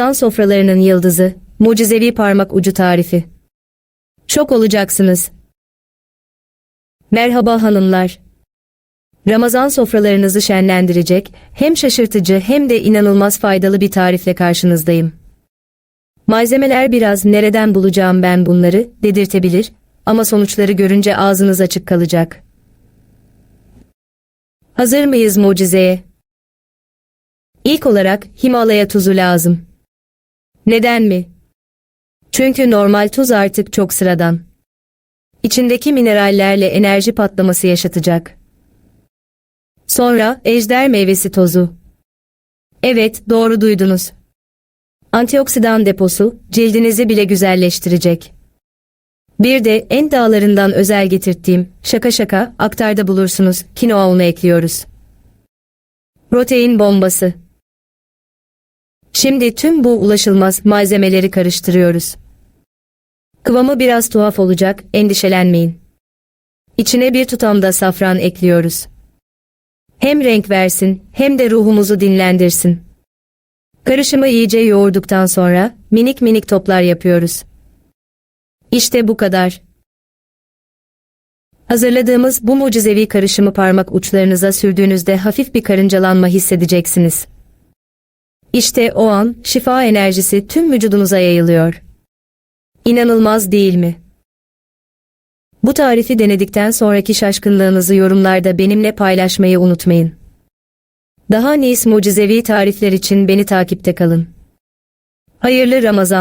Ramazan sofralarının yıldızı, mucizevi parmak ucu tarifi. Şok olacaksınız. Merhaba hanımlar. Ramazan sofralarınızı şenlendirecek, hem şaşırtıcı hem de inanılmaz faydalı bir tarifle karşınızdayım. Malzemeler biraz nereden bulacağım ben bunları dedirtebilir ama sonuçları görünce ağzınız açık kalacak. Hazır mıyız mucizeye? İlk olarak Himalaya tuzu lazım. Neden mi? Çünkü normal tuz artık çok sıradan. İçindeki minerallerle enerji patlaması yaşatacak. Sonra ejder meyvesi tozu. Evet, doğru duydunuz. Antioksidan deposu cildinizi bile güzelleştirecek. Bir de en dağlarından özel getirttiğim şaka şaka aktarda bulursunuz kinoa ekliyoruz. Protein bombası. Şimdi tüm bu ulaşılmaz malzemeleri karıştırıyoruz. Kıvamı biraz tuhaf olacak, endişelenmeyin. İçine bir tutam da safran ekliyoruz. Hem renk versin hem de ruhumuzu dinlendirsin. Karışımı iyice yoğurduktan sonra minik minik toplar yapıyoruz. İşte bu kadar. Hazırladığımız bu mucizevi karışımı parmak uçlarınıza sürdüğünüzde hafif bir karıncalanma hissedeceksiniz. İşte o an şifa enerjisi tüm vücudunuza yayılıyor. İnanılmaz değil mi? Bu tarifi denedikten sonraki şaşkınlığınızı yorumlarda benimle paylaşmayı unutmayın. Daha nice mucizevi tarifler için beni takipte kalın. Hayırlı Ramazanlar.